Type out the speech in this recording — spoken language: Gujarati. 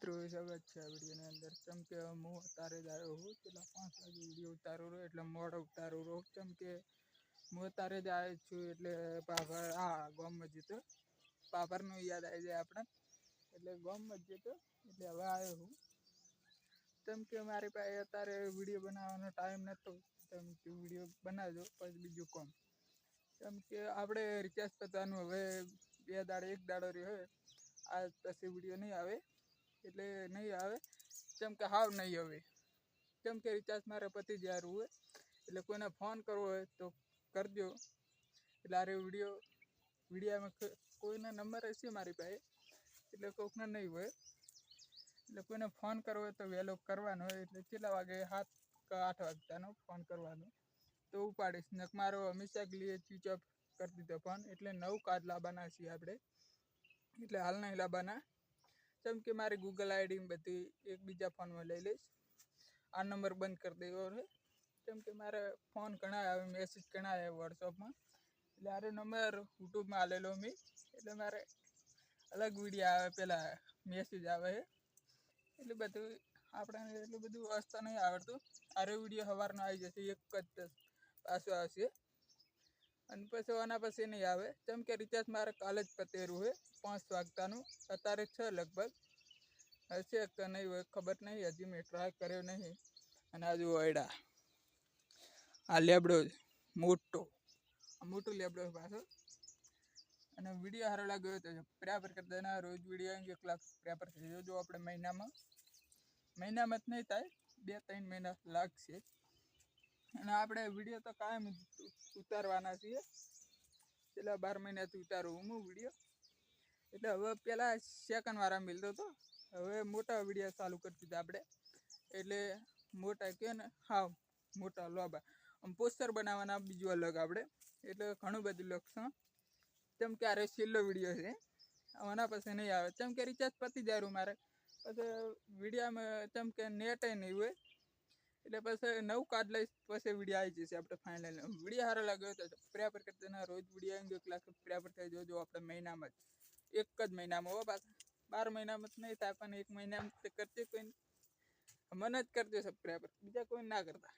મિત્રો સ્વાગત છે આ વિડીયોની અંદર. કેમ કે હું અત્યારે જ આવ્યો હું પેલા પાંચ વાગે વીડિયો ઉતારો રહ્યો, એટલે મોડો ઉતારો રહ્યો. કેમ કે હું અત્યારે જ આવ્યો છું, એટલે પાપર હા ગામમાં જતો પાપરનું યાદ આવી જાય આપણે. એટલે ગામમાં જતો એટલે હવે આવ્યો હું. કેમ કે મારી પાસે અત્યારે વીડિયો બનાવવાનો ટાઈમ નહોતો કેમ કે વીડિયો બનાવજો, પછી બીજું કોમ. કેમ કે આપણે રિચાર્જ પતાવવાનું હવે બે દાડે, એક દાડો રહ્યો હોય આ પછી વીડિયો નહીં આવે. એટલે નહીં આવે. કેમ કે હાવ નહીં આવે કેમ કે રિચાર્જ મારે પતી જારું હોય. એટલે કોઈને ફોન કરવો હોય તો કરજો. એટલે આરે વીડિયો વિડીયામાં કોઈના નંબર હશે મારી પાસે. એટલે કોઈકના નહીં હોય. એટલે કોઈને ફોન કરવો હોય તો વહેલો કરવાનો હોય. એટલે કેટલા વાગે? સાત કે આઠ વાગતાનો ફોન કરવાનો. તો ઉપાડીશ. નક મારો હંમેશા લીએ સ્વિચ ઓફ કરી દીધો ફોન એટલે નવ કાર્ડ લાવવાના છીએ આપણે. એટલે હાલ નહીં લાવવાના કેમ કે મારી ગૂગલ આઈડી બધી એકબીજા ફોનમાં લઈ લઈશ. આ નંબર બંધ કરી દેવો છે. કેમ કે મારે ફોન ઘણા આવે મેસેજ ઘણા આવે વોટ્સઅપમાં એટલે આરે નંબર યુટ્યુબમાં આવેલો મેં. એટલે મારે અલગ વીડિયો આવે પહેલાં મેસેજ આવે એટલે બધું આપણને એટલું બધું વાંચતા નહીં આવડતું. આરે વીડિયો સવારનો આવી જશે, એક જ પાછો આવશે. અને પછી આના પછી નહીં આવે. કેમ કે રિચાર્જ મારે કાલે જ પતેરું છે, પાંચ વાગતાનું. અત્યારે છે લગભગ. હશે કે નહીં હોય ખબર નહીં, હજી મેં ટ્રાય કર્યો નહીં. અને આજુ વયડા આ લેબડો મોટો. આ મોટો લેબડો છે પાછો. અને વીડિયો સારો લાગ્યો તો પ્રેફર કરી દેના રોજ વીડિયો એક લાખ પ્રેફર થઈ દેજો આપણે મહિનામાં મહિનામાં જ નહીં થાય બે ત્રણ મહિના લાગશે. અને આપણે વીડિયો તો કાયમ ઉતારવાના છીએ. છેલ્લા બાર મહિનાથી ઉતારું હું વીડિયો. એટલે હવે પહેલાં સેકન્ડવાળા મિલતો હતો. હવે મોટા વીડિયો ચાલુ કરી દીધા આપણે. એટલે મોટા કહે ને? હા, મોટા લોબા. આમ પોસ્ટર બનાવવાના બીજું અલગ આપણે. એટલે ઘણું બધું લખશું તેમ કે આરે છેલ્લો વીડિયો છે. આના પછી નહીં આવે. તેમ કે રિચાર્જ પતી જાય મારે. પછી વિડીયામાં તેમ કે નેટ નહીં હોય. એટલે પછી નવું કાર્ડ લઈશ, પછી વીડિયો આવી જશે આપણે ફાઇનલ વીડિયો સારો લાગ્યો તો પ્રેપર કરતા રોજ વીડિયો અંગે ક્લાસ પ્રેપર થઈ જોજો આપણે મહિનામાં જ. એક જ મહિનામાં હો પાછા બાર મહિનામાં જ નહીં થાય, પણ એક મહિનામાં કરજે કોઈ મને જ કરજો પર બીજા કોઈ ના કરતા.